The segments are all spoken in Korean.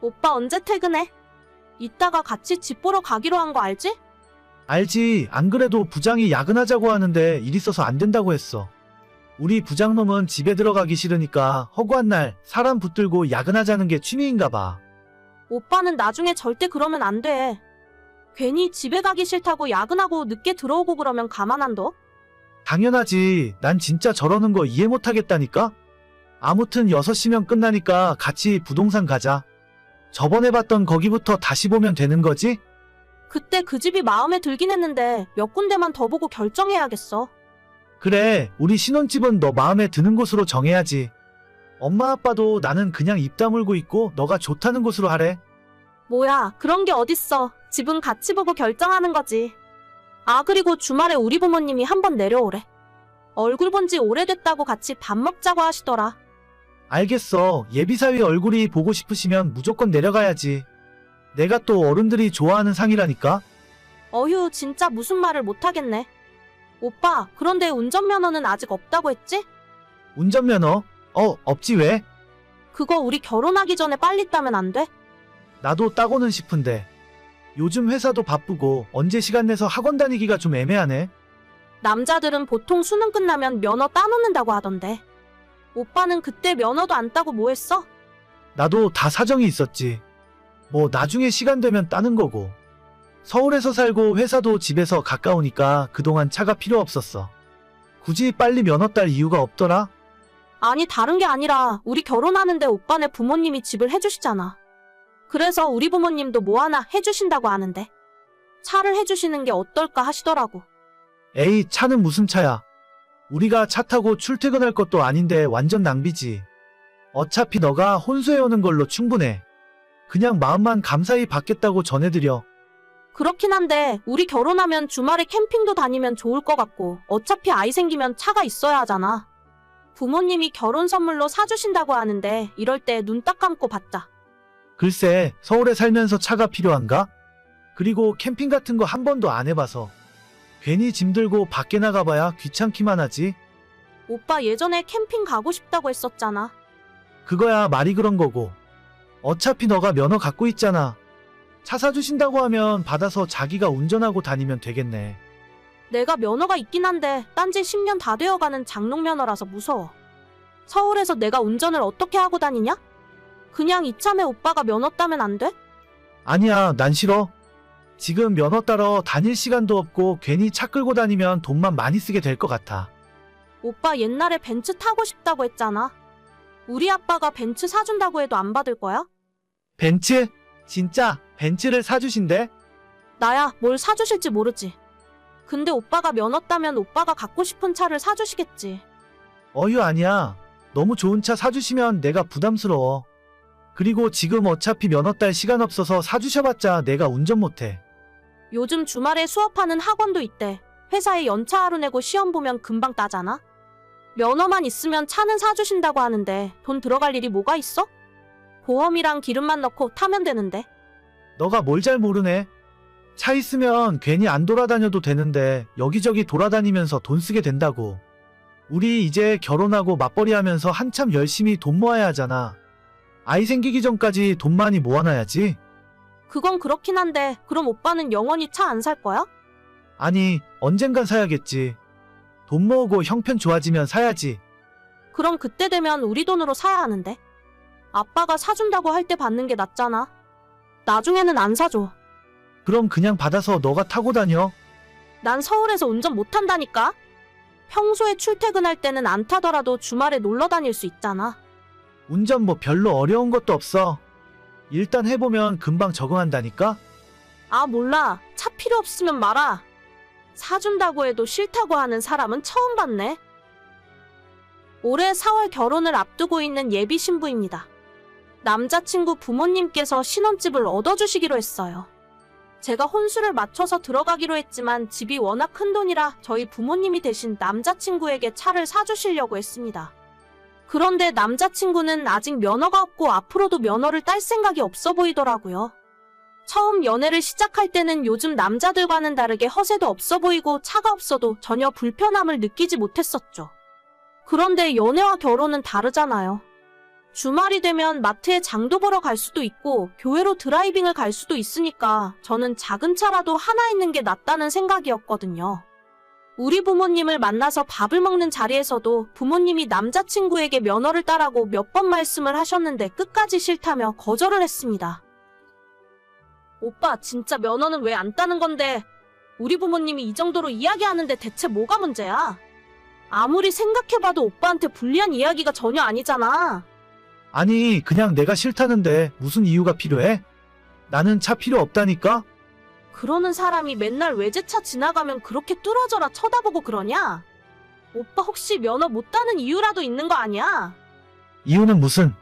오빠 언제 퇴근해? 이따가 같이 집 보러 가기로 한 거 알지? 알지. 안 그래도 부장이 야근하자고 하는데 일 있어서 안 된다고 했어. 우리 부장놈은 집에 들어가기 싫으니까 허구한 날 사람 붙들고 야근하자는 게 취미인가 봐. 오빠는 나중에 절대 그러면 안 돼. 괜히 집에 가기 싫다고 야근하고 늦게 들어오고 그러면 가만 안 둬? 당연하지. 난 진짜 저러는 거 이해 못 하겠다니까? 아무튼 6시면 끝나니까 같이 부동산 가자. 저번에 봤던 거기부터 다시 보면 되는 거지? 그때 그 집이 마음에 들긴 했는데 몇 군데만 더 보고 결정해야겠어. 그래, 우리 신혼집은 너 마음에 드는 곳으로 정해야지. 엄마 아빠도 나는 그냥 입 다물고 있고 너가 좋다는 곳으로 하래. 뭐야, 그런 게 어딨어. 집은 같이 보고 결정하는 거지. 아, 그리고 주말에 우리 부모님이 한번 내려오래. 얼굴 본 지 오래됐다고 같이 밥 먹자고 하시더라. 알겠어. 예비사위 얼굴이 보고 싶으시면 무조건 내려가야지. 내가 또 어른들이 좋아하는 상이라니까? 어휴, 진짜 무슨 말을 못하겠네. 오빠, 그런데 운전면허는 아직 없다고 했지? 운전면허? 어, 없지 왜? 그거 우리 결혼하기 전에 빨리 따면 안 돼? 나도 따고는 싶은데. 요즘 회사도 바쁘고 언제 시간 내서 학원 다니기가 좀 애매하네. 남자들은 보통 수능 끝나면 면허 따놓는다고 하던데. 오빠는 그때 면허도 안 따고 뭐 했어? 나도 다 사정이 있었지. 뭐 나중에 시간 되면 따는 거고. 서울에서 살고 회사도 집에서 가까우니까 그동안 차가 필요 없었어. 굳이 빨리 면허 딸 이유가 없더라? 아니, 다른 게 아니라 우리 결혼하는데 오빠네 부모님이 집을 해주시잖아. 그래서 우리 부모님도 뭐 하나 해주신다고 하는데. 차를 해주시는 게 어떨까 하시더라고. 에이, 차는 무슨 차야? 우리가 차 타고 출퇴근할 것도 아닌데 완전 낭비지. 어차피 너가 혼수해오는 걸로 충분해. 그냥 마음만 감사히 받겠다고 전해드려. 그렇긴 한데 우리 결혼하면 주말에 캠핑도 다니면 좋을 것 같고 어차피 아이 생기면 차가 있어야 하잖아. 부모님이 결혼 선물로 사주신다고 하는데 이럴 때 눈 딱 감고 받자. 글쎄, 서울에 살면서 차가 필요한가? 그리고 캠핑 같은 거 한 번도 안 해봐서. 괜히 짐 들고 밖에 나가봐야 귀찮기만 하지. 오빠 예전에 캠핑 가고 싶다고 했었잖아. 그거야 말이 그런 거고. 어차피 너가 면허 갖고 있잖아. 차 사주신다고 하면 받아서 자기가 운전하고 다니면 되겠네. 내가 면허가 있긴 한데 딴지 10년 다 되어가는 장롱 면허라서 무서워. 서울에서 내가 운전을 어떻게 하고 다니냐? 그냥 이참에 오빠가 면허 따면 안 돼? 아니야, 난 싫어. 지금 면허 따러 다닐 시간도 없고 괜히 차 끌고 다니면 돈만 많이 쓰게 될 것 같아. 오빠 옛날에 벤츠 타고 싶다고 했잖아. 우리 아빠가 벤츠 사준다고 해도 안 받을 거야? 벤츠? 진짜 벤츠를 사주신대? 나야 뭘 사주실지 모르지. 근데 오빠가 면허 따면 오빠가 갖고 싶은 차를 사주시겠지. 어휴 아니야. 너무 좋은 차 사주시면 내가 부담스러워. 그리고 지금 어차피 면허 딸 시간 없어서 사주셔봤자 내가 운전 못해. 요즘 주말에 수업하는 학원도 있대. 회사에 연차 하루 내고 시험 보면 금방 따잖아. 면허만 있으면 차는 사주신다고 하는데 돈 들어갈 일이 뭐가 있어? 보험이랑 기름만 넣고 타면 되는데. 너가 뭘 잘 모르네. 차 있으면 괜히 안 돌아다녀도 되는데 여기저기 돌아다니면서 돈 쓰게 된다고. 우리 이제 결혼하고 맞벌이 하면서 한참 열심히 돈 모아야 하잖아. 아이 생기기 전까지 돈 많이 모아놔야지. 그건 그렇긴 한데 그럼 오빠는 영원히 차 안 살 거야? 아니, 언젠간 사야겠지. 돈 모으고 형편 좋아지면 사야지. 그럼 그때 되면 우리 돈으로 사야 하는데. 아빠가 사준다고 할 때 받는 게 낫잖아. 나중에는 안 사줘. 그럼 그냥 받아서 너가 타고 다녀. 난 서울에서 운전 못 한다니까? 평소에 출퇴근할 때는 안 타더라도 주말에 놀러 다닐 수 있잖아. 운전 뭐 별로 어려운 것도 없어. 일단 해보면 금방 적응한다니까? 아, 몰라. 차 필요 없으면 말아. 사준다고 해도 싫다고 하는 사람은 처음 봤네. 올해 4월 결혼을 앞두고 있는 예비 신부입니다. 남자친구 부모님께서 신혼집을 얻어주시기로 했어요. 제가 혼수를 맞춰서 들어가기로 했지만 집이 워낙 큰 돈이라 저희 부모님이 대신 남자친구에게 차를 사주시려고 했습니다. 그런데 남자친구는 아직 면허가 없고 앞으로도 면허를 딸 생각이 없어 보이더라고요. 처음 연애를 시작할 때는 요즘 남자들과는 다르게 허세도 없어 보이고 차가 없어도 전혀 불편함을 느끼지 못했었죠. 그런데 연애와 결혼은 다르잖아요. 주말이 되면 마트에 장도 보러 갈 수도 있고 교회로 드라이빙을 갈 수도 있으니까 저는 작은 차라도 하나 있는 게 낫다는 생각이었거든요. 우리 부모님을 만나서 밥을 먹는 자리에서도 부모님이 남자친구에게 면허를 따라고 몇 번 말씀을 하셨는데 끝까지 싫다며 거절을 했습니다. 오빠, 진짜 면허는 왜 안 따는 건데? 우리 부모님이 이 정도로 이야기하는데 대체 뭐가 문제야? 아무리 생각해봐도 오빠한테 불리한 이야기가 전혀 아니잖아. 아니, 그냥 내가 싫다는데 무슨 이유가 필요해? 나는 차 필요 없다니까? 그러는 사람이 맨날 외제차 지나가면 그렇게 뚫어져라 쳐다보고 그러냐? 오빠 혹시 면허 못 따는 이유라도 있는 거 아니야? 이유는 무슨?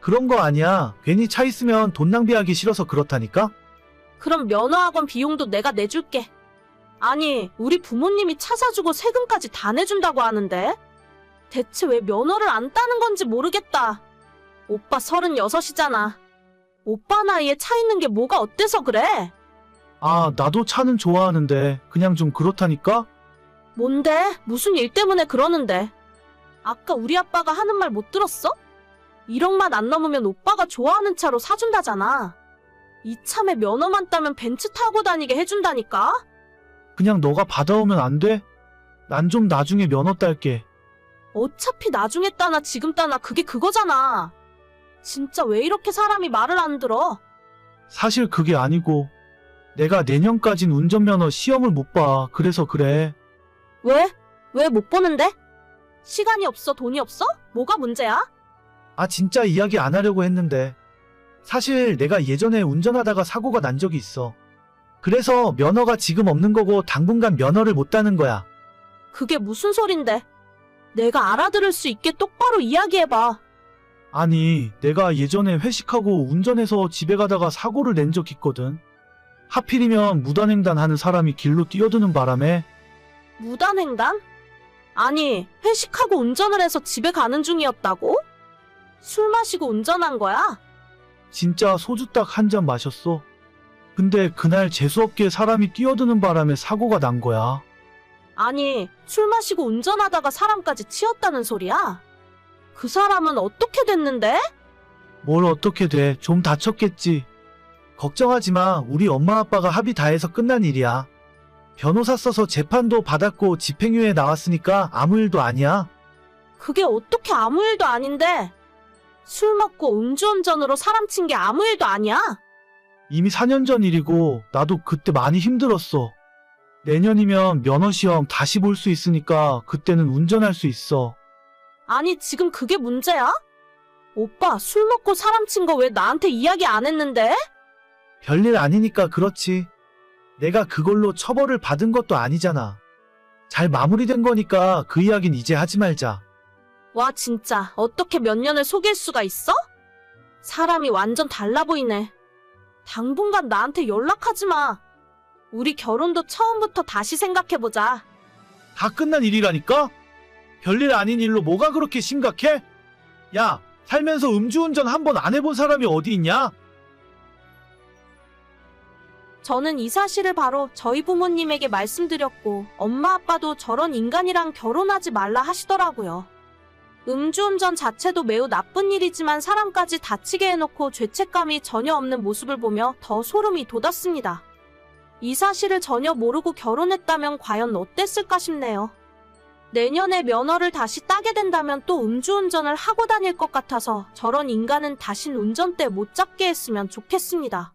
그런 거 아니야. 괜히 차 있으면 돈 낭비하기 싫어서 그렇다니까? 그럼 면허학원 비용도 내가 내줄게. 아니, 우리 부모님이 차 사주고 세금까지 다 내준다고 하는데? 대체 왜 면허를 안 따는 건지 모르겠다. 오빠 36이잖아. 오빠 나이에 차 있는 게 뭐가 어때서 그래? 아, 나도 차는 좋아하는데 그냥 좀 그렇다니까? 뭔데? 무슨 일 때문에 그러는데? 아까 우리 아빠가 하는 말 못 들었어? 1억만 안 넘으면 오빠가 좋아하는 차로 사준다잖아. 이참에 면허만 따면 벤츠 타고 다니게 해준다니까? 그냥 너가 받아오면 안 돼? 난 좀 나중에 면허 딸게. 어차피 나중에 따나 지금 따나 그게 그거잖아. 진짜 왜 이렇게 사람이 말을 안 들어? 사실 그게 아니고 내가 내년까진 운전면허 시험을 못 봐. 그래서 그래. 왜? 왜 못 보는데? 시간이 없어, 돈이 없어? 뭐가 문제야? 아, 진짜 이야기 안 하려고 했는데. 사실 내가 예전에 운전하다가 사고가 난 적이 있어. 그래서 면허가 지금 없는 거고 당분간 면허를 못 따는 거야. 그게 무슨 소린데? 내가 알아들을 수 있게 똑바로 이야기해봐. 아니, 내가 예전에 회식하고 운전해서 집에 가다가 사고를 낸 적 있거든. 하필이면 무단횡단 하는 사람이 길로 뛰어드는 바람에 무단횡단? 아니, 회식하고 운전을 해서 집에 가는 중이었다고? 술 마시고 운전한 거야? 진짜 소주 딱 한 잔 마셨어. 근데 그날 재수없게 사람이 뛰어드는 바람에 사고가 난 거야. 아니, 술 마시고 운전하다가 사람까지 치였다는 소리야? 그 사람은 어떻게 됐는데? 뭘 어떻게 돼. 좀 다쳤겠지. 걱정하지 마. 우리 엄마 아빠가 합의 다 해서 끝난 일이야. 변호사 써서 재판도 받았고 집행유예 나왔으니까 아무 일도 아니야. 그게 어떻게 아무 일도 아닌데? 술 먹고 음주운전으로 사람 친 게 아무 일도 아니야? 이미 4년 전 일이고 나도 그때 많이 힘들었어. 내년이면 면허시험 다시 볼 수 있으니까 그때는 운전할 수 있어. 아니, 지금 그게 문제야? 오빠, 술 먹고 사람 친 거 왜 나한테 이야기 안 했는데? 별일 아니니까 그렇지. 내가 그걸로 처벌을 받은 것도 아니잖아. 잘 마무리된 거니까 그 이야기는 이제 하지 말자. 와, 진짜, 어떻게 몇 년을 속일 수가 있어? 사람이 완전 달라 보이네. 당분간 나한테 연락하지 마. 우리 결혼도 처음부터 다시 생각해보자. 다 끝난 일이라니까? 별일 아닌 일로 뭐가 그렇게 심각해? 야, 살면서 음주운전 한 번 안 해본 사람이 어디 있냐? 저는 이 사실을 바로 저희 부모님에게 말씀드렸고, 엄마 아빠도 저런 인간이랑 결혼하지 말라 하시더라고요. 음주운전 자체도 매우 나쁜 일이지만 사람까지 다치게 해놓고 죄책감이 전혀 없는 모습을 보며 더 소름이 돋았습니다. 이 사실을 전혀 모르고 결혼했다면 과연 어땠을까 싶네요. 내년에 면허를 다시 따게 된다면 또 음주운전을 하고 다닐 것 같아서 저런 인간은 다신 운전대 못 잡게 했으면 좋겠습니다.